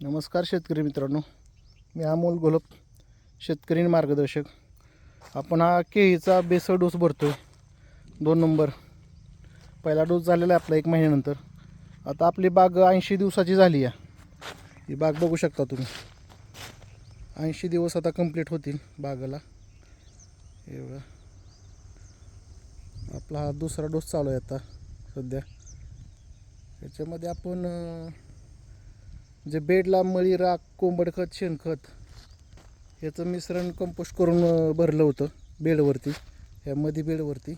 नमस्कार शेतकरी मित्रांनो. मी अमोल गोलप शेतकरी आणि मार्गदर्शक. आपण हा केळीचा बेसळ डोस भरतो आहे दोन नंबर. पहिला डोस झालेला आहे आपला एक महिन्यानंतर. आता आपली बाग ऐंशी दिवसाची झाली आहे. ही बाग बघू शकता तुम्ही. ऐंशी दिवस आता कंप्लीट होतील बागाला. एवढा आपला हा दुसरा डोस चालू आहे आता सध्या. याच्यामध्ये आपण जे बेडला मळी राख कोंबड खत शेणखत ह्याचं मिश्रण कंपोस्ट करून भरलं होतं बेडवरती ह्या मधी बेडवरती.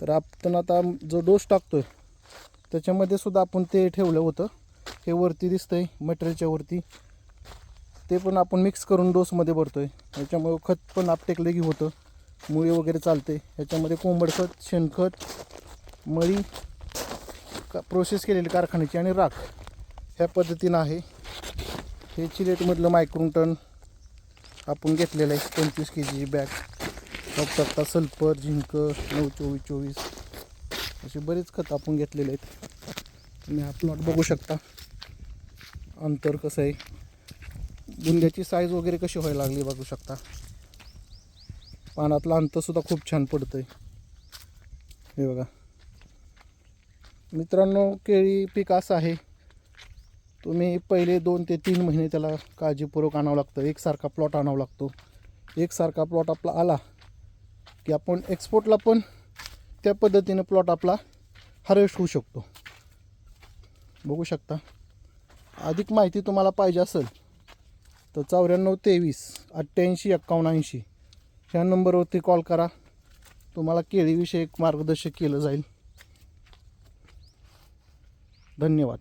तर आपण आता जो डोस टाकतो त्याच्यामध्ये सुद्धा आपण ते ठेवलं होतं. हे वरती दिसतंय मटेरियलच्या वरती. ते पण आपण मिक्स करून डोसमध्ये भरतोय. याच्यामुळे खत पण आपटेकलं की होतं. मुळी वगैरे चालते ह्याच्यामध्ये कोंबड खत शेणखत मळी का प्रोसेस केलेली कारखान्याची आणि राख. ह्या पद्धतीनं आहे. हे चिलेटमधलं मायक्रोन टन आपण घेतलेलं आहे पंचवीस के जीची बॅग बघू शकता सल्फर झिंक नऊ चोवीस चोवीस. असे बरेच खत आपण घेतलेले आहेत. तुम्ही हा प्लॉट बघू शकता. अंतर कसं आहे. बुंद्याची साईज वगैरे कशी व्हायला लागली बघू शकता. पानातलं अंतरसुद्धा खूप छान पडतं आहे हे बघा. मित्रांनो केळी पीक असं आहे. तुम्ही पहिले दोन ते तीन महिने त्याला काळजीपूर्वक आणावं लागतं. एकसारखा प्लॉट आणावा लागतो. एकसारखा प्लॉट आपला आला की आपण एक्सपोर्टला पण त्या पद्धतीनं प्लॉट आपला हार्वेस्ट होऊ शकतो. बघू शकता. अधिक माहिती तुम्हाला पाहिजे असेल तर चौऱ्याण्णव तेवीस अठ्ठ्याऐंशी एक्कावन्न ऐंशी ह्या नंबरवरती कॉल करा. तुम्हाला केळीविषयी मार्गदर्शन केलं जाईल. धन्यवाद.